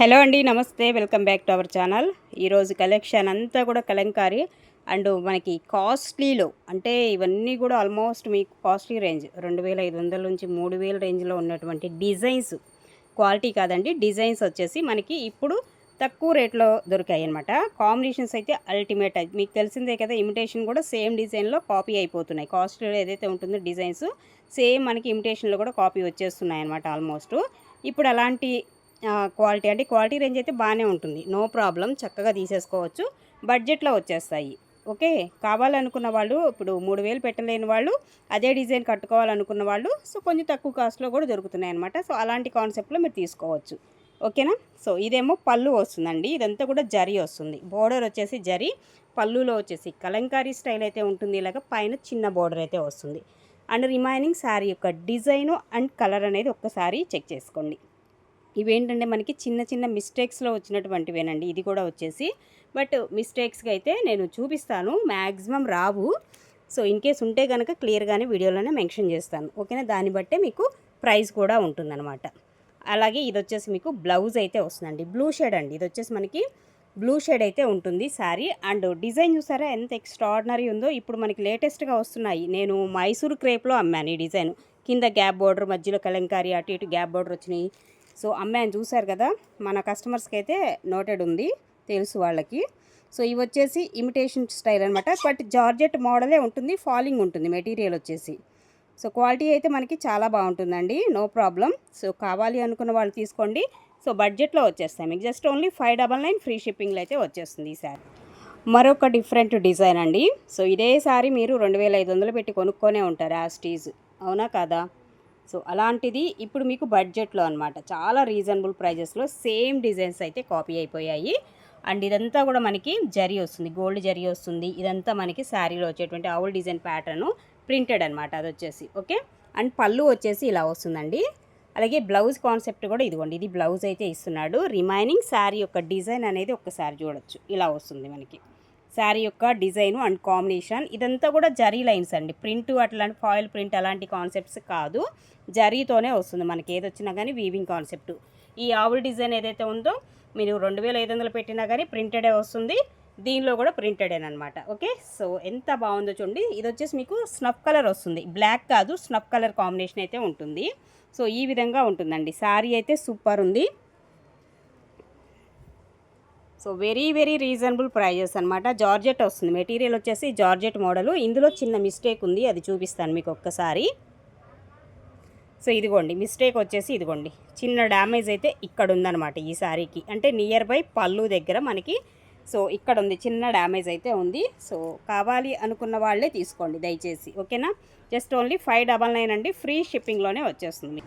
Hello అండి నమస్తే. Welcome back to our channel. ఈరోజు కలెక్షన్ అంతా కూడా కలంకారీ అండ్ మనకి కాస్ట్లీలో అంటే ఇవన్నీ కూడా ఆల్మోస్ట్ మీకు కాస్ట్లీ రేంజ్ రెండు వేల ఐదు వందల నుంచి మూడు వేల రేంజ్లో ఉన్నటువంటి డిజైన్స్. క్వాలిటీ కాదండి డిజైన్స్ వచ్చేసి మనకి ఇప్పుడు తక్కువ రేట్లో దొరికాయి అనమాట కాంబినేషన్స్ అయితే అల్టిమేట్. మీకు తెలిసిందే కదా ఇమిటేషన్ కూడా సేమ్ డిజైన్లో కాపీ అయిపోతున్నాయి. కాస్ట్లీలో ఏదైతే ఉంటుందో డిజైన్స్ సేమ్ మనకి ఇమిటేషన్లో కూడా కాపీ వచ్చేస్తున్నాయి అనమాట ఆల్మోస్ట్. ఇప్పుడు అలాంటి క్వాలిటీ. అంటే క్వాలిటీ రేంజ్ అయితే బాగానే ఉంటుంది. నో ప్రాబ్లం చక్కగా తీసేసుకోవచ్చు. బడ్జెట్లో వచ్చేస్తాయి. ఓకే? కావాలనుకున్న వాళ్ళు ఇప్పుడు మూడు వేలు పెట్టలేని వాళ్ళు అదే డిజైన్ కట్టుకోవాలనుకున్న వాళ్ళు సో కొంచెం తక్కువ కాస్ట్లో కూడా దొరుకుతున్నాయి అనమాట సో అలాంటి కాన్సెప్ట్లో మీరు తీసుకోవచ్చు. ఓకేనా? సో ఇదేమో పళ్ళు వస్తుందండి. ఇదంతా కూడా జరీ వస్తుంది. బోర్డర్ వచ్చేసి జరీ పళ్ళులో వచ్చేసి కలంకారీ స్టైల్ అయితే ఉంటుంది. ఇలాగ పైన చిన్న బోర్డర్ అయితే వస్తుంది. అండ్ రిమైనింగ్ శారీ యొక్క డిజైను అండ్ కలర్ అనేది ఒక్కసారి చెక్ చేసుకోండి. ఇవేంటంటే మనకి చిన్న చిన్న మిస్టేక్స్లో వచ్చినటువంటివేనండి. ఇది కూడా వచ్చేసి. బట్ మిస్టేక్స్గా అయితే నేను చూపిస్తాను. మ్యాక్సిమం రావు. సో ఇన్ కేస్ ఉంటే కనుక క్లియర్గానే వీడియోలోనే మెన్షన్ చేస్తాను. ఓకేనా దాన్ని బట్టే మీకు ప్రైస్ కూడా ఉంటుందన్నమాట. అలాగే ఇది వచ్చేసి మీకు బ్లౌజ్ అయితే వస్తుందండి. బ్లూ షేడ్ అండి. ఇది వచ్చేసి మనకి బ్లూ షేడ్ అయితే ఉంటుంది శారీ అండ్ డిజైన్ చూసారా? ఎంత ఎక్స్ట్రాడినరీ ఉందో. ఇప్పుడు మనకి లేటెస్ట్గా వస్తున్నాయి. నేను మైసూర్ క్రేప్లో అమ్మాను ఈ డిజైన్ కింద గ్యాప్ బోర్డర్ మధ్యలో కలంకారీ అటు ఇటు గ్యాప్ బోర్డర్ వచ్చినాయి. సో అమ్మాయిని చూశారు కదా మన కస్టమర్స్కి అయితే నోటెడ్ ఉంది తెలుసు వాళ్ళకి. సో ఇవి వచ్చేసి ఇమిటేషన్ స్టైల్ అనమాట బట్ జార్జెట్ మోడలే ఉంటుంది ఫాలింగ్ ఉంటుంది మెటీరియల్ వచ్చేసి. సో క్వాలిటీ అయితే మనకి చాలా బాగుంటుందండి నో ప్రాబ్లం. సో కావాలి అనుకున్న వాళ్ళు తీసుకోండి. సో బడ్జెట్లో వచ్చేస్తాయి మీకు just only five double nine free షిప్పింగ్లో అయితే వచ్చేస్తుంది ఈ శారీ. మరొక డిఫరెంట్ డిజైన్ అండి. సో ఇదే సారీ మీరు రెండు వేల ఐదు వందలు పెట్టి కొనుక్కొనే ఉంటారు ఆ స్టీజ్ అవునా కదా? సో అలాంటిది ఇప్పుడు మీకు బడ్జెట్లో అనమాట చాలా రీజనబుల్ ప్రైజెస్లో సేమ్ డిజైన్స్ అయితే కాపీ అయిపోయాయి. అండ్ ఇదంతా కూడా మనకి జరీ వస్తుంది. గోల్డ్ జరీ వస్తుంది. ఇదంతా మనకి శారీలో వచ్చేటువంటి ఆవుల్ డిజైన్ ప్యాటర్న్ ప్రింటెడ్ అనమాట అది వచ్చేసి. ఓకే? అండ్ పళ్ళు వచ్చేసి ఇలా వస్తుందండి. అలాగే బ్లౌజ్ కాన్సెప్ట్ కూడా ఇదిగోండి. ఇది బ్లౌజ్ అయితే ఇస్తున్నాడు. రిమైనింగ్ శారీ యొక్క డిజైన్ అనేది ఒక్కసారి చూడొచ్చు. ఇలా వస్తుంది మనకి. శారీ యొక్క డిజైన్ అండ్ కాంబినేషన్. ఇదంతా కూడా జరీ లైన్స్ అండి. ప్రింట్ అట్లాంటి ఫాయిల్ ప్రింట్ అలాంటి కాన్సెప్ట్స్ కాదు. జరీతోనే వస్తుంది మనకి. ఏది వచ్చినా కానీ వీవింగ్ కాన్సెప్ట్ ఈ ఆవుల డిజైన్ ఏదైతే ఉందో మీరు రెండు వేల ఐదు వందలు పెట్టినా కానీ ప్రింటెడే వస్తుంది. దీనిలో కూడా ప్రింటెడేనమాట ఓకే? సో ఎంత బాగుందో చూడండి. ఇది వచ్చేసి మీకు స్నఫ్ కలర్ వస్తుంది. బ్లాక్ కాదు స్నఫ్ కలర్ కాంబినేషన్ అయితే ఉంటుంది. సో ఈ విధంగా ఉంటుందండి. శారీ అయితే సూపర్ ఉంది. So very very reasonable prices అనమాట జార్జెట్ వస్తుంది. మెటీరియల్ వచ్చేసి జార్జెట్ మోడలు. ఇందులో చిన్న మిస్టేక్ ఉంది. అది చూపిస్తాను మీకు ఒక్కసారి. సో ఇదిగోండి. మిస్టేక్ వచ్చేసి ఇదిగోండి. చిన్న డ్యామేజ్ అయితే ఇక్కడ ఉందన్నమాట ఈ శారీకి అంటే నియర్ బై పళ్ళు దగ్గర మనకి. సో ఇక్కడ ఉంది. చిన్న డ్యామేజ్ అయితే ఉంది. సో కావాలి అనుకున్న వాళ్ళే తీసుకోండి దయచేసి. ఓకేనా? Just only five double nine అండి. ఫ్రీ షిప్పింగ్లోనే వచ్చేస్తుంది.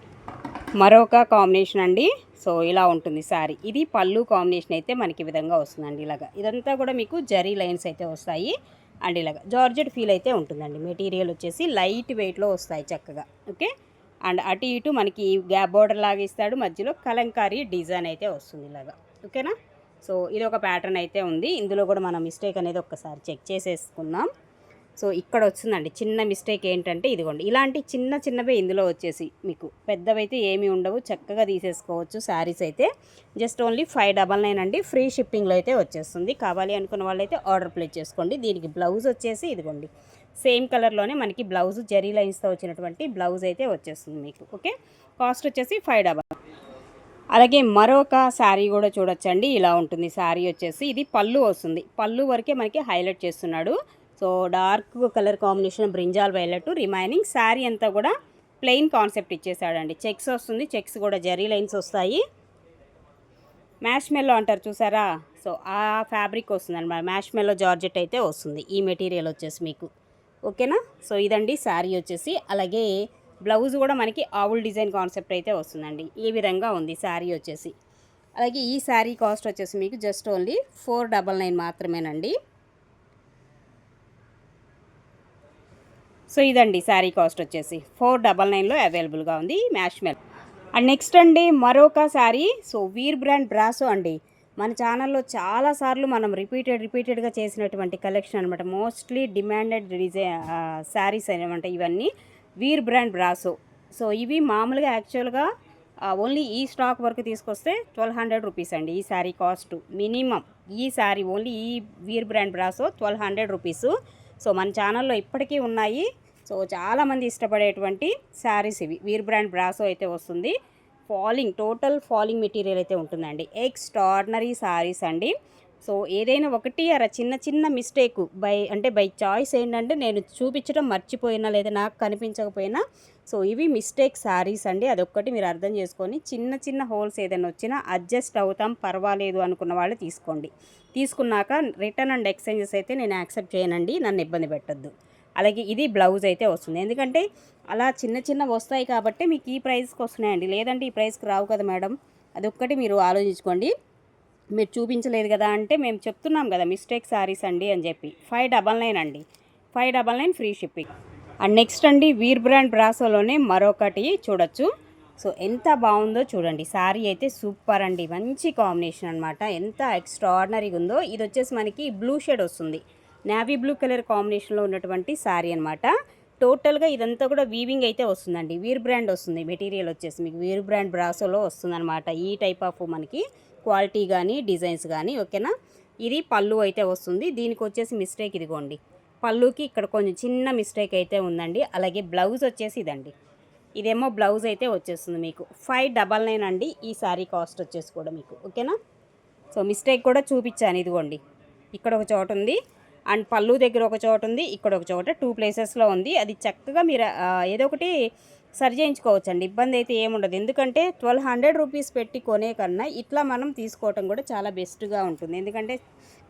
మరొక కాంబినేషన్ అండి. సో ఇలా ఉంటుంది శారీ ఇది పళ్ళు కాంబినేషన్ అయితే మనకి విధంగా వస్తుందండి ఇలాగా. ఇదంతా కూడా మీకు జరీ లైన్స్ అయితే వస్తాయి. అండ్ ఇలాగా జార్జెట్ ఫీల్ అయితే ఉంటుందండి. మెటీరియల్ వచ్చేసి లైట్ వెయిట్లో వస్తాయి చక్కగా. ఓకే? అండ్ అటు ఇటు మనకి గ్యాప్ బోర్డర్ లాగా ఇస్తాడు. మధ్యలో కలంకారీ డిజైన్ అయితే వస్తుంది ఇలాగా. ఓకేనా? సో ఇది ఒక ప్యాటర్న్ అయితే ఉంది. ఇందులో కూడా మనం మిస్టేక్ అనేది ఒక్కసారి చెక్ చేసేసుకుందాం. సో ఇక్కడ వచ్చిందండి చిన్న మిస్టేక్ ఏంటంటే ఇదిగోండి. ఇలాంటి చిన్న చిన్నవే ఇందులో వచ్చేసి మీకు. పెద్దవైతే ఏమీ ఉండవు. చక్కగా తీసేసుకోవచ్చు శారీస్ అయితే. Just only five double nine అండి. ఫ్రీ షిప్పింగ్లో అయితే వచ్చేస్తుంది. కావాలి అనుకున్న వాళ్ళైతే ఆర్డర్ ప్లేస్ చేసుకోండి. దీనికి బ్లౌజ్ వచ్చేసి ఇదిగోండి. సేమ్ కలర్లోనే మనకి బ్లౌజ్ జరీ లైన్స్తో వచ్చినటువంటి బ్లౌజ్ అయితే వచ్చేస్తుంది మీకు. ఓకే? కాస్ట్ వచ్చేసి ఫైవ్ డబల్ అలాగే మరొక శారీ కూడా చూడొచ్చండి. ఇలా ఉంటుంది. శారీ వచ్చేసి ఇది పళ్ళు వస్తుంది. పళ్ళు వరకే మనకి హైలైట్ చేస్తున్నాడు. So dark colour combination brinjal violet remaining sari అంతా కూడా ప్లెయిన్ కాన్సెప్ట్ ఇచ్చేసాడండి చెక్స్ వస్తుంది చెక్స్ కూడా జరీ లైన్స్ వస్తాయి. మ్యాష్ మెల్లో అంటారు చూసారా? సో ఆ ఫ్యాబ్రిక్ వస్తుంది అనమాట మ్యాష్ మెల్లో జార్జెట్ అయితే వస్తుంది. ఈ మెటీరియల్ వచ్చేసి మీకు. ఓకేనా? సో ఇదండి శారీ వచ్చేసి. అలాగే బ్లౌజ్ కూడా మనకి ఆవుల్ డిజైన్ కాన్సెప్ట్ అయితే వస్తుందండి. ఈ విధంగా ఉంది శారీ వచ్చేసి. అలాగే ఈ శారీ కాస్ట్ వచ్చేసి మీకు just only four double nine మాత్రమేనండి. సో ఇదండి శారీ కాస్ట్ వచ్చేసి. ఫోర్ డబల్ నైన్లో అవైలబుల్గా ఉంది. మ్యాష్మెల్ అండ్ నెక్స్ట్ అండి మరొక sari. So Veer brand brasso అండి. మన ఛానల్లో చాలాసార్లు మనం రిపీటెడ్ రిపీటెడ్గా చేసినటువంటి కలెక్షన్ అనమాట మోస్ట్లీ డిమాండెడ్ డిజైన్ శారీస్ అనమాట ఇవన్నీ. వీర్ బ్రాండ్ బ్రాసో సో ఇవి మామూలుగా యాక్చువల్గా ఓన్లీ ఈ స్టాక్ వరకు తీసుకొస్తే ట్వెల్వ్ హండ్రెడ్ రూపీస్ అండి ఈ శారీ కాస్ట్. మినిమం ఈ శారీ ఓన్లీ ఈ Veer brand brasso twelve hundred rupees so మన ఛానల్లో ఇప్పటికీ ఉన్నాయి. సో చాలామంది ఇష్టపడేటువంటి శారీస్ ఇవి. వీర్ బ్రాండ్ బ్రాసో అయితే వస్తుంది. ఫాలింగ్ టోటల్ ఫాలింగ్ మెటీరియల్ అయితే ఉంటుందండి. ఎక్స్ట్రాడినరీ శారీస్ అండి. సో ఏదైనా ఒకటి అర చిన్న చిన్న మిస్టేక్ బై అంటే బై చాయిస్ ఏంటంటే నేను చూపించడం మర్చిపోయినా లేదా నాకు కనిపించకపోయినా సో ఇవి మిస్టేక్ శారీస్ అండి. అదొక్కటి మీరు అర్థం చేసుకొని చిన్న చిన్న హోల్స్ ఏదైనా వచ్చినా అడ్జస్ట్ అవుతాం పర్వాలేదు అనుకున్న వాళ్ళు తీసుకోండి. తీసుకున్నాక రిటర్న్ అండ్ ఎక్స్చేంజెస్ అయితే నేను యాక్సెప్ట్ చేయనండి. నన్ను ఇబ్బంది పెట్టద్దు. అలాగే ఇది బ్లౌజ్ అయితే వస్తుంది. ఎందుకంటే అలా చిన్న చిన్న వస్తాయి కాబట్టి మీకు ఈ ప్రైస్కి వస్తున్నాయండి. లేదంటే ఈ ప్రైస్కి రావు కదా మేడం. అదొక్కటి మీరు ఆలోచించుకోండి. మీరు చూపించలేదు కదా అంటే మేము చెప్తున్నాం కదా మిస్టేక్ సారీస్ అండి అని చెప్పి. ఫైవ్ డబల్ నైన్ అండి. Five double nine free shipping. And next అండి వీర్ బ్రాండ్ బ్రాసోలోనే మరొకటి చూడొచ్చు. సో ఎంత బాగుందో చూడండి. శారీ అయితే సూపర్ అండి. మంచి కాంబినేషన్ అనమాట ఎంత ఎక్స్ట్రాడినరీగా ఉందో. ఇది వచ్చేసి మనకి బ్లూ షేడ్ వస్తుంది. నావీ బ్లూ కలర్ కాంబినేషన్లో ఉన్నటువంటి శారీ అనమాట టోటల్గా ఇదంతా కూడా వీవింగ్ అయితే వస్తుందండి. వీర్ బ్రాండ్ వస్తుంది. మెటీరియల్ వచ్చేసి మీకు వీర్ బ్రాండ్ బ్రాసోలో వస్తుందన్నమాట. ఈ టైప్ ఆఫ్ మనకి క్వాలిటీ కానీ డిజైన్స్ కానీ ఓకేనా ఇది పళ్ళు అయితే వస్తుంది. దీనికి వచ్చేసి మిస్టేక్ ఇదిగోండి. పళ్ళుకి ఇక్కడ కొంచెం చిన్న మిస్టేక్ అయితే ఉందండి. అలాగే బ్లౌజ్ వచ్చేసి ఇదండి. ఇదేమో బ్లౌజ్ అయితే వచ్చేస్తుంది మీకు. ఫైవ్ డబల్ నైన్ అండి. ఈ శారీ కాస్ట్ వచ్చేసి కూడా మీకు ఓకేనా సో మిస్టేక్ కూడా చూపించాను ఇదిగోండి. ఇక్కడ ఒక చోట ఉంది. అండ్ పళ్ళు దగ్గర ఒక చోట ఉంది ఇక్కడ ఒక చోట టూ ప్లేసెస్లో ఉంది. అది చక్కగా మీరు ఏదో ఒకటి సరి చేయించుకోవచ్చండి. ఇబ్బంది అయితే ఏముండదు ఎందుకంటే ట్వెల్వ్ హండ్రెడ్ రూపీస్ పెట్టి కొనే కన్నా ఇట్లా మనం తీసుకోవటం కూడా చాలా బెస్ట్గా ఉంటుంది. ఎందుకంటే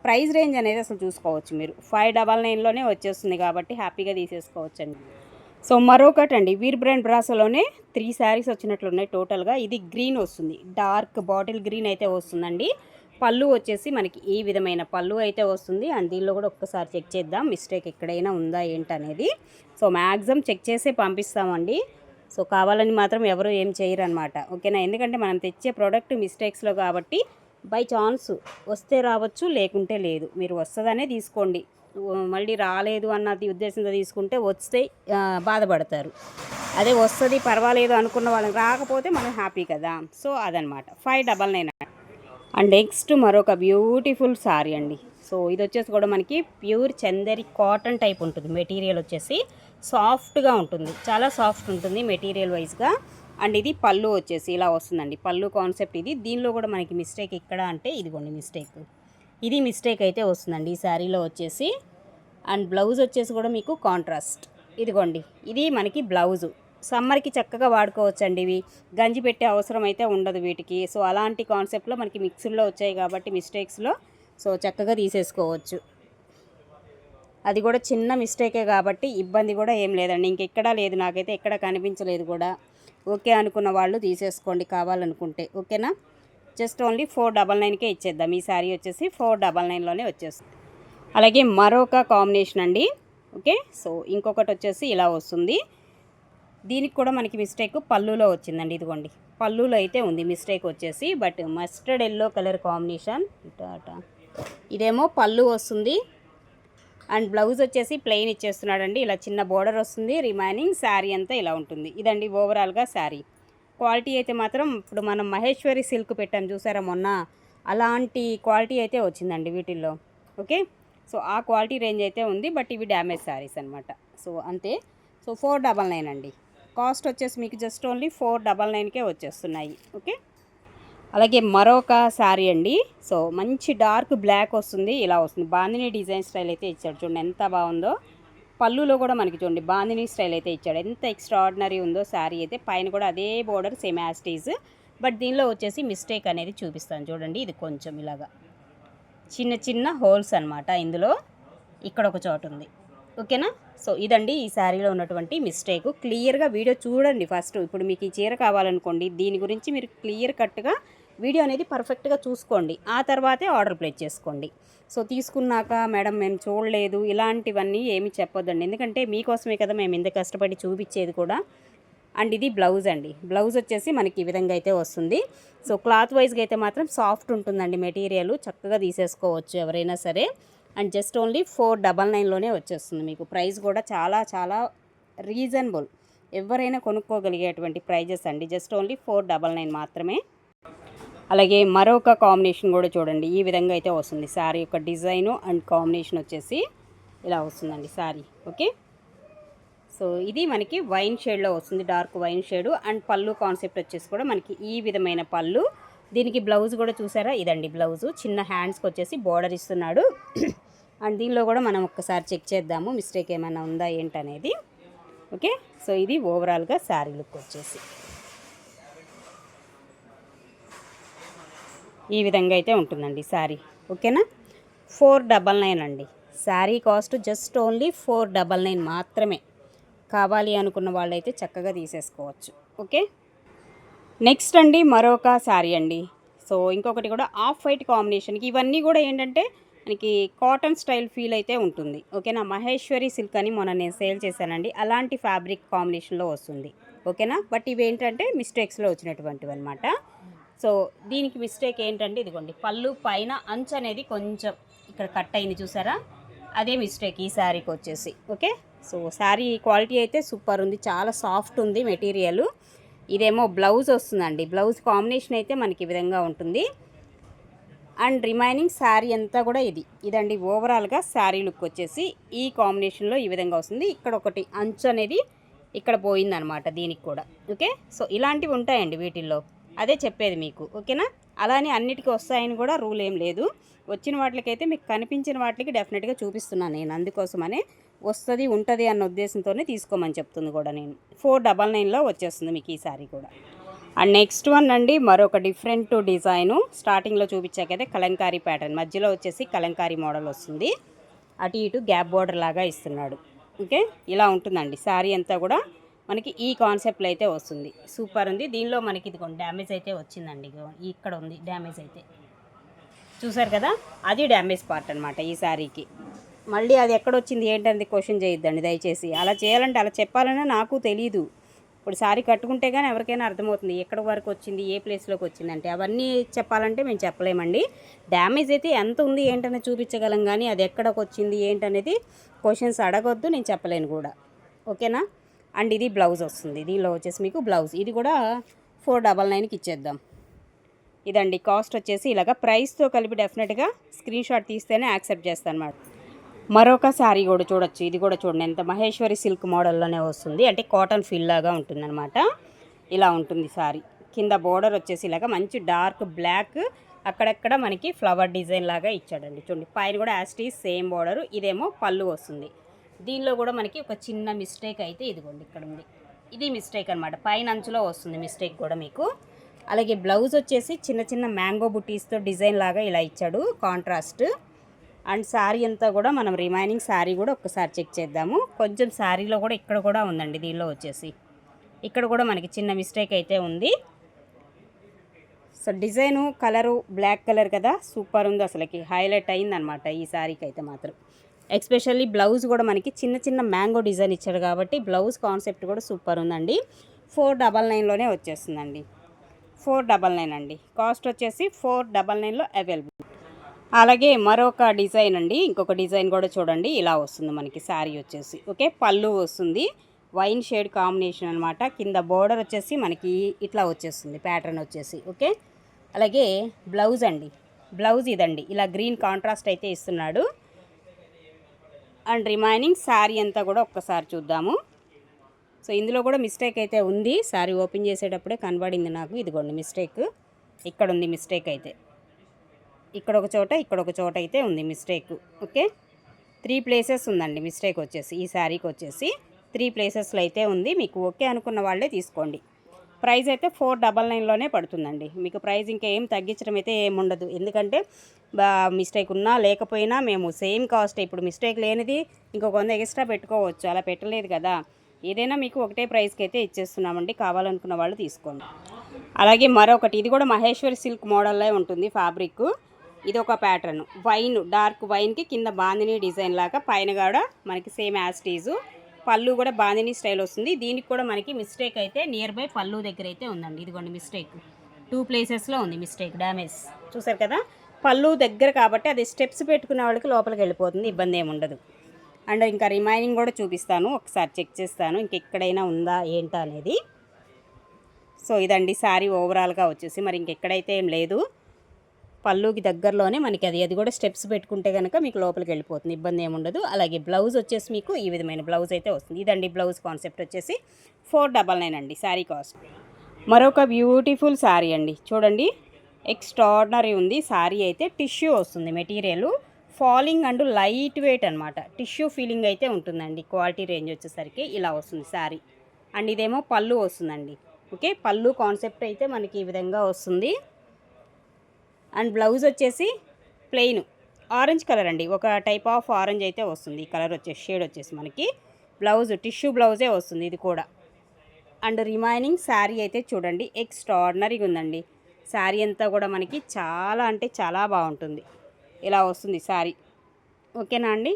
ప్రైస్ రేంజ్ అనేది అసలు చూసుకోవచ్చు మీరు. ఫైవ్ డబల్ నైన్లోనే వచ్చేస్తుంది కాబట్టి హ్యాపీగా తీసేసుకోవచ్చండి. సో మరొకటి అండి వీర్ బ్రాండ్ బ్రాసలోనే త్రీ శారీస్ వచ్చినట్లున్నాయి టోటల్గా ఇది గ్రీన్ వస్తుంది. డార్క్ బాటిల్ గ్రీన్ అయితే వస్తుందండి. పళ్ళు వచ్చేసి మనకి ఈ విధమైన పళ్ళు అయితే వస్తుంది. అండ్ దీనిలో కూడా ఒక్కసారి చెక్ చేద్దాం. మిస్టేక్ ఎక్కడైనా ఉందా ఏంటనేది సో మ్యాక్సిమం చెక్ చేసి పంపిస్తామండి. సో కావాలని మాత్రం ఎవరు ఏం చేయరు అనమాట ఓకేనా? ఎందుకంటే మనం తెచ్చే ప్రోడక్ట్ మిస్టేక్స్లో కాబట్టి బై ఛాన్స్ వస్తే రావచ్చు లేకుంటే లేదు. మీరు వస్తుందనే తీసుకోండి. మళ్ళీ రాలేదు అన్నది ఉద్దేశంతో తీసుకుంటే వస్తే బాధపడతారు. అదే వస్తుంది పర్వాలేదు అనుకున్న వాళ్ళకి రాకపోతే మనం హ్యాపీ కదా. సో అదనమాట five double nine and next మరొక బ్యూటిఫుల్ సారీ అండి. సో ఇది వచ్చేసి కూడా మనకి ప్యూర్ చందరి కాటన్ టైప్ ఉంటుంది. మెటీరియల్ వచ్చేసి సాఫ్ట్గా ఉంటుంది. చాలా సాఫ్ట్ ఉంటుంది మెటీరియల్ వైజ్గా అండ్ ఇది పళ్ళు వచ్చేసి ఇలా వస్తుందండి. పళ్ళు కాన్సెప్ట్ ఇది. దీనిలో కూడా మనకి మిస్టేక్ ఇక్కడ అంటే ఇదిగోండి మిస్టేక్ ఇది మిస్టేక్ అయితే వస్తుందండి. ఈ శారీలో వచ్చేసి. అండ్ బ్లౌజ్ వచ్చేసి కూడా మీకు కాంట్రాస్ట్ ఇదిగోండి. ఇది మనకి బ్లౌజు సమ్మర్కి చక్కగా వాడుకోవచ్చండి ఇవి. గంజి పెట్టే అవసరం అయితే ఉండదు వీటికి. సో అలాంటి కాన్సెప్ట్లో మనకి మిక్సీలో వచ్చాయి కాబట్టి మిస్టేక్స్లో సో చక్కగా తీసేసుకోవచ్చు. అది కూడా చిన్న మిస్టేకే కాబట్టి ఇబ్బంది కూడా ఏం లేదండి. ఇంకెక్కడా లేదు నాకైతే ఎక్కడ కనిపించలేదు కూడా. ఓకే అనుకున్న వాళ్ళు తీసేసుకోండి కావాలనుకుంటే. ఓకేనా? జస్ట్ ఓన్లీ ఫోర్ డబల్ నైన్కే ఇచ్చేద్దాం. ఈ శారీ వచ్చేసి ఫోర్ డబల్ నైన్లోనే వచ్చేస్తుంది. అలాగే మరొక కాంబినేషన్ అండి. ఓకే? సో ఇంకొకటి వచ్చేసి ఇలా వస్తుంది. దీనికి కూడా మనకి మిస్టేక్ పళ్ళులో వచ్చిందండి ఇదిగోండి. పళ్ళులో అయితే ఉంది మిస్టేక్ వచ్చేసి but mustard yellow colour combination. ఇటా ఇదేమో పళ్ళు వస్తుంది. అండ్ బ్లౌజ్ వచ్చేసి ప్లెయిన్ ఇచ్చేస్తున్నాడండి ఇలా చిన్న బోర్డర్ వస్తుంది రిమైనింగ్ శారీ అంతా ఇలా ఉంటుంది. ఇదండి ఓవరాల్గా శారీ. క్వాలిటీ అయితే మాత్రం ఇప్పుడు మనం మహేశ్వరి సిల్క్ పెట్టాం చూసారా మొన్న అలాంటి క్వాలిటీ అయితే వచ్చిందండి వీటిల్లో. ఓకే? సో ఆ క్వాలిటీ రేంజ్ అయితే ఉంది బట్ ఇవి డ్యామేజ్ శారీస్ అనమాట సో అంతే. సో ఫోర్ డబల్ నైన్ అండి. కాస్ట్ వచ్చేసి మీకు జస్ట్ ఓన్లీ ఫోర్ డబల్ నైన్కే వచ్చేస్తున్నాయి. ఓకే? అలాగే మరొక శారీ అండి. సో మంచి డార్క్ బ్లాక్ వస్తుంది. ఇలా వస్తుంది. బాందిని డిజైన్ స్టైల్ అయితే ఇచ్చాడు చూడండి. ఎంత బాగుందో. పళ్ళులో కూడా మనకి చూడండి బాందిని స్టైల్ అయితే ఇచ్చాడు. ఎంత ఎక్స్ట్రాడినరీ ఉందో శారీ అయితే. పైన కూడా అదే బోర్డర్ సేమ్ యాస్టీజ్ బట్ దీనిలో వచ్చేసి మిస్టేక్ అనేది చూపిస్తాను చూడండి. ఇది కొంచెం ఇలాగా చిన్న చిన్న హోల్స్ అనమాట ఇందులో. ఇక్కడ ఒక చోటు ఉంది. ఓకేనా? సో ఇదండి ఈ శారీలో ఉన్నటువంటి మిస్టేక్. క్లియర్గా వీడియో చూడండి ఫస్ట్. ఇప్పుడు మీకు ఈ చీర కావాలనుకోండి దీని గురించి మీరు క్లియర్ కట్గా వీడియో అనేది పర్ఫెక్ట్గా చూసుకోండి. ఆ తర్వాతే ఆర్డర్ ప్లేస్ చేసుకోండి. సో తీసుకున్నాక మేడం మేము చూడలేదు ఇలాంటివన్నీ ఏమి చెప్పొద్దండి. ఎందుకంటే మీకోసమే కదా మేము ఇంత కష్టపడి చూపించేది కూడా. అండ్ ఇది బ్లౌజ్ అండి. బ్లౌజ్ వచ్చేసి మనకి ఈ విధంగా అయితే వస్తుంది. సో క్లాత్ వైజ్గా అయితే మాత్రం సాఫ్ట్ ఉంటుందండి మెటీరియల్. చక్కగా తీసేసుకోవచ్చు ఎవరైనా సరే. And just only four double నైన్లోనే వచ్చేస్తుంది. మీకు ప్రైస్ కూడా చాలా చాలా రీజనబుల్. ఎవరైనా కొనుక్కోగలిగేటువంటి ప్రైజెస్ అండి. Just only four double nine మాత్రమే. అలాగే మరొక కాంబినేషన్ కూడా చూడండి. ఈ విధంగా అయితే వస్తుంది. శారీ యొక్క డిజైను అండ్ కాంబినేషన్ వచ్చేసి ఇలా వస్తుందండి శారీ ఓకే? సో ఇది మనకి వైన్ షేడ్లో వస్తుంది. డార్క్ వైన్ షేడ్ అండ్ పళ్ళు కాన్సెప్ట్ వచ్చేసి కూడా మనకి ఈ విధమైన పళ్ళు దీనికి బ్లౌజ్ కూడా చూసారా? ఇదండి బ్లౌజు. చిన్న హ్యాండ్స్కి వచ్చేసి బోర్డర్ ఇస్తున్నాడు. అండ్ దీనిలో కూడా మనం ఒక్కసారి చెక్ చేద్దాము. మిస్టేక్ ఏమైనా ఉందా ఏంటనేది. ఓకే? సో ఇది ఓవరాల్గా శారీ లుక్ వచ్చేసి. ఈ విధంగా అయితే ఉంటుందండి శారీ. ఓకేనా? ఫోర్ డబల్ నైన్ అండి. Sari cost just only four double nine మాత్రమే. కావాలి అనుకున్న వాళ్ళైతే చక్కగా తీసేసుకోవచ్చు. ఓకే? నెక్స్ట్ అండి మరొక శారీ అండి. సో ఇంకొకటి కూడా ఆఫ్ వైట్ కాంబినేషన్కి ఇవన్నీ కూడా ఏంటంటే మనకి కాటన్ స్టైల్ ఫీల్ అయితే ఉంటుంది. ఓకేనా? మహేశ్వరి సిల్క్ అని మొన్న నేను సేల్ చేశానండి. అలాంటి ఫ్యాబ్రిక్ కాంబినేషన్లో వస్తుంది. ఓకేనా? బట్ ఇవి ఏంటంటే మిస్టేక్స్లో వచ్చినటువంటివి అనమాట సో దీనికి మిస్టేక్ ఏంటంటే ఇదిగోండి పళ్ళు పైన అంచు అనేది కొంచెం ఇక్కడ కట్ అయింది చూసారా? అదే మిస్టేక్ ఈ శారీకి వచ్చేసి. ఓకే? సో శారీ క్వాలిటీ అయితే సూపర్ ఉంది. చాలా సాఫ్ట్ ఉంది మెటీరియల్. ఇదేమో బ్లౌజ్ వస్తుందండి. బ్లౌజ్ కాంబినేషన్ అయితే మనకి ఈ విధంగా ఉంటుంది. అండ్ రిమైనింగ్ శారీ అంతా కూడా ఇది. ఇదండి ఓవరాల్గా శారీ లుక్ వచ్చేసి ఈ కాంబినేషన్లో ఈ విధంగా వస్తుంది. ఇక్కడ ఒకటి అంచు అనేది ఇక్కడ పోయిందనమాట దీనికి కూడా. ఓకే? సో ఇలాంటివి ఉంటాయండి వీటిల్లో. అదే చెప్పేది మీకు. ఓకేనా? అలానే అన్నిటికీ వస్తాయని కూడా రూల్ ఏం లేదు. వచ్చిన వాటికైతే మీకు కనిపించిన వాటికి డెఫినెట్గా చూపిస్తున్నాను నేను అందుకోసమనే. వస్తుంది ఉంటుంది అన్న ఉద్దేశంతోనే తీసుకోమని చెప్తుంది కూడా నేను. ఫోర్ డబల్ నైన్లో వచ్చేస్తుంది మీకు ఈ శారీ కూడా. అండ్ నెక్స్ట్ వన్ అండి మరొక డిఫరెంట్ డిజైను స్టార్టింగ్లో చూపించాకైతే కలంకారీ ప్యాటర్న్ మధ్యలో వచ్చేసి కలంకారీ మోడల్ వస్తుంది. అటు ఇటు గ్యాప్ బోర్డర్ లాగా ఇస్తున్నాడు. ఓకే ఇలా ఉంటుందండి. శారీ అంతా కూడా మనకి ఈ కాన్సెప్ట్లో అయితే వస్తుంది. సూపర్ ఉంది. దీనిలో మనకి ఇది డ్యామేజ్ అయితే వచ్చిందండి. ఇక్కడ ఉంది డ్యామేజ్ అయితే. చూసారు కదా? అది డ్యామేజ్ పార్ట్ అనమాట ఈ శారీకి మళ్ళీ అది ఎక్కడొచ్చింది ఏంటనేది క్వశ్చన్ చేయొద్దండి దయచేసి. అలా చేయాలంటే అలా చెప్పాలన్నా నాకు తెలీదు. ఇప్పుడు శారీ కట్టుకుంటే కానీ ఎవరికైనా అర్థమవుతుంది ఎక్కడ వరకు వచ్చింది ఏ ప్లేస్లోకి వచ్చింది అంటే. అవన్నీ చెప్పాలంటే మేము చెప్పలేమండి. డ్యామేజ్ అయితే ఎంత ఉంది ఏంటనేది చూపించగలం కానీ అది ఎక్కడికి వచ్చింది ఏంటనేది క్వశ్చన్స్ అడగొద్దు నేను చెప్పలేను కూడా. ఓకేనా? అండ్ ఇది బ్లౌజ్ వస్తుంది. దీనిలో వచ్చేసి మీకు బ్లౌజ్ ఇది కూడా ఫోర్ డబల్ నైన్కి ఇచ్చేద్దాం. ఇదండి కాస్ట్ వచ్చేసి ఇలాగ ప్రైస్తో కలిపి డెఫినెట్గా స్క్రీన్ షాట్ తీస్తేనే యాక్సెప్ట్ చేస్తాను అన్నమాట. మరొక శారీ కూడా చూడొచ్చు. ఇది కూడా చూడండి. ఎంత మహేశ్వరి సిల్క్ మోడల్లోనే వస్తుంది. అంటే కాటన్ ఫిల్ లాగా ఉంటుందన్నమాట. ఇలా ఉంటుంది శారీ. కింద బోర్డర్ వచ్చేసి ఇలాగ మంచి డార్క్ బ్లాక్. అక్కడక్కడ మనకి ఫ్లవర్ డిజైన్ లాగా ఇచ్చాడండి. చూడండి. పైన కూడా యాస్టీస్ సేమ్ బోర్డర్. ఇదేమో పళ్ళు వస్తుంది. దీనిలో కూడా మనకి ఒక చిన్న మిస్టేక్ అయితే ఇదిగోండి ఇక్కడ ఉంది. ఇది మిస్టేక్ అనమాట పైన అంచులో వస్తుంది మిస్టేక్ కూడా మీకు. అలాగే బ్లౌజ్ వచ్చేసి చిన్న చిన్న మ్యాంగో బుటీస్తో డిజైన్ లాగా ఇలా ఇచ్చాడు. కాంట్రాస్ట్. అండ్ శారీ అంతా కూడా మనం రిమైనింగ్ శారీ కూడా ఒక్కసారి చెక్ చేద్దాము. కొంచెం శారీలో కూడా ఇక్కడ కూడా ఉందండి దీనిలో వచ్చేసి. ఇక్కడ కూడా మనకి చిన్న మిస్టేక్ అయితే ఉంది. So design colour black colour కదా సూపర్ ఉంది అసలుకి. హైలైట్ అయిందనమాట ఈ శారీకి అయితే మాత్రం. ఎక్స్పెషల్లీ బ్లౌజ్ కూడా మనకి చిన్న చిన్న మ్యాంగో డిజైన్ ఇచ్చాడు కాబట్టి బ్లౌజ్ కాన్సెప్ట్ కూడా సూపర్ ఉందండి. ఫోర్ డబల్ నైన్లోనే వచ్చేస్తుందండి. ఫోర్ డబల్ నైన్ అండి. కాస్ట్ వచ్చేసి ఫోర్ డబల్ నైన్లో అవైలబుల్. అలాగే మరొక డిజైన్ అండి ఇంకొక డిజైన్ కూడా చూడండి ఇలా వస్తుంది మనకి శారీ వచ్చేసి. ఓకే పళ్ళు వస్తుంది. వైన్ షేడ్ కాంబినేషన్ అనమాట కింద బోర్డర్ వచ్చేసి మనకి ఇట్లా వచ్చేస్తుంది ప్యాటర్న్ వచ్చేసి. ఓకే అలాగే బ్లౌజ్ అండి బ్లౌజ్ ఇదండి. ఇలా గ్రీన్ కాంట్రాస్ట్ అయితే ఇస్తున్నాడు. అండ్ రిమైనింగ్ శారీ అంతా కూడా ఒక్కసారి చూద్దాము. సో ఇందులో కూడా మిస్టేక్ అయితే ఉంది. శారీ ఓపెన్ చేసేటప్పుడే కనబడింది నాకు. ఇదిగోండి మిస్టేక్. ఇక్కడ ఉంది మిస్టేక్ అయితే. ఇక్కడ ఒక చోట ఇక్కడ ఒక చోట అయితే ఉంది మిస్టేక్. ఓకే? త్రీ ప్లేసెస్ ఉందండి మిస్టేక్ వచ్చేసి ఈ శారీకి వచ్చేసి. త్రీ ప్లేసెస్లో అయితే ఉంది మీకు ఓకే అనుకున్న వాళ్ళే తీసుకోండి. ప్రైస్ అయితే ఫోర్ డబల్ నైన్లోనే పడుతుందండి. మీకు ప్రైస్ ఇంకా ఏం తగ్గించడం అయితే ఏముండదు ఎందుకంటే మిస్టేక్ ఉన్నా లేకపోయినా మేము సేమ్ కాస్ట్ ఇప్పుడు మిస్టేక్ లేనిది ఇంకొక వంద ఎక్స్ట్రా పెట్టుకోవచ్చు. అలా పెట్టలేదు కదా. ఏదైనా మీకు ఒకటే ప్రైస్కి అయితే ఇచ్చేస్తున్నామండి. కావాలనుకున్న వాళ్ళు తీసుకోండి. అలాగే మరొకటి ఇది కూడా మహేశ్వరి సిల్క్ మోడల్లో ఉంటుంది ఫ్యాబ్రిక్ ఇది ఒక ప్యాటర్న్ వైన్ డార్క్ వైన్కి కింద బాందిని డిజైన్ లాగా పైన కూడా మనకి సేమ్ యాస్టీజు పళ్ళు కూడా బాందిని స్టైల్ వస్తుంది. దీనికి కూడా మనకి మిస్టేక్ అయితే నియర్ బై పళ్ళు దగ్గర అయితే ఉందండి. ఇదిగోండి మిస్టేక్ టూ ప్లేసెస్లో ఉంది మిస్టేక్ డ్యామేజ్ చూసారు కదా? పళ్ళు దగ్గర కాబట్టి అది స్టెప్స్ పెట్టుకునే వాళ్ళకి లోపలికి వెళ్ళిపోతుంది. ఇబ్బంది ఏమి ఉండదు. అండ్ ఇంకా రిమైనింగ్ కూడా చూపిస్తాను. ఒకసారి చెక్ చేస్తాను. ఇంకెక్కడైనా ఉందా ఏంటా అనేది. సో ఇదండి శారీ ఓవరాల్గా వచ్చేసి. మరి ఇంకెక్కడైతే ఏం లేదు. పళ్ళుకి దగ్గరలోనే మనకి అది అది కూడా స్టెప్స్ పెట్టుకుంటే కనుక మీకు లోపలికి వెళ్ళిపోతుంది. ఇబ్బంది ఏముండదు అలాగే బ్లౌజ్ వచ్చేసి మీకు ఈ విధమైన బ్లౌజ్ అయితే వస్తుంది. ఇదండి బ్లౌజ్ కాన్సెప్ట్ వచ్చేసి ఫోర్ డబల్ నైన్ అండి శారీ కాస్ట్. మరొక బ్యూటిఫుల్ శారీ అండి. చూడండి ఎక్స్ట్రాడినరీ ఉంది. శారీ అయితే టిష్యూ వస్తుంది material. Falling and light weight అనమాట టిష్యూ ఫీలింగ్ అయితే ఉంటుందండి. క్వాలిటీ రేంజ్ వచ్చేసరికి ఇలా వస్తుంది శారీ. అండ్ ఇదేమో పళ్ళు వస్తుందండి. ఓకే పళ్ళు కాన్సెప్ట్ అయితే మనకి ఈ విధంగా వస్తుంది. అండ్ బ్లౌజ్ వచ్చేసి ప్లెయిన్. ఆరెంజ్ కలర్ అండి. ఒక టైప్ ఆఫ్ ఆరెంజ్ అయితే వస్తుంది. ఈ కలర్ వచ్చేసి షేడ్ వచ్చేసి మనకి. బ్లౌజ్ టిష్యూ బ్లౌజే వస్తుంది ఇది కూడా. అండ్ రిమైనింగ్ శారీ అయితే చూడండి. ఎక్స్ట్రాడినరీగా ఉందండి. శారీ అంతా కూడా మనకి చాలా అంటే చాలా బాగుంటుంది. ఇలా వస్తుంది శారీ. ఓకేనా అండి?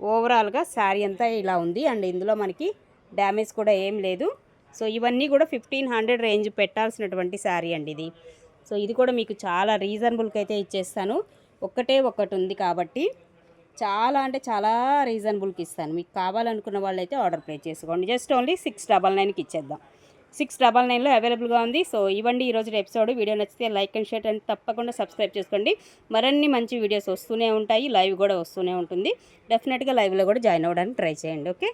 ఓవరాల్గా శారీ అంతా ఇలా ఉంది. అండ్ ఇందులో మనకి డ్యామేజ్ కూడా ఏం లేదు. సో ఇవన్నీ కూడా ఫిఫ్టీన్ హండ్రెడ్ రేంజ్ పెట్టాల్సినటువంటి శారీ అండి ఇది. సో ఇది కూడా మీకు చాలా రీజనబుల్కి అయితే ఇచ్చేస్తాను. ఒక్కటే ఒక్కటి ఉంది కాబట్టి చాలా అంటే చాలా రీజనబుల్కి ఇస్తాను మీకు కావాలనుకున్న వాళ్ళైతే ఆర్డర్ ప్లేస్ చేసుకోండి. జస్ట్ ఓన్లీ సిక్స్ డబల్ నైన్కి ఇచ్చేద్దాం. సిక్స్ డబల్ నైన్లో అవైలబుల్గా ఉంది. సో ఇవ్వండి ఈరోజు ఎపిసోడ్. వీడియో నచ్చితే లైక్ అండ్ షేర్ అండ్ తప్పకుండా సబ్స్క్రైబ్ చేసుకోండి. మరిన్ని మంచి వీడియోస్ వస్తూనే ఉంటాయి. లైవ్ కూడా వస్తూనే ఉంటుంది. డెఫినెట్గా లైవ్లో కూడా జాయిన్ అవ్వడానికి ట్రై చేయండి. ఓకే?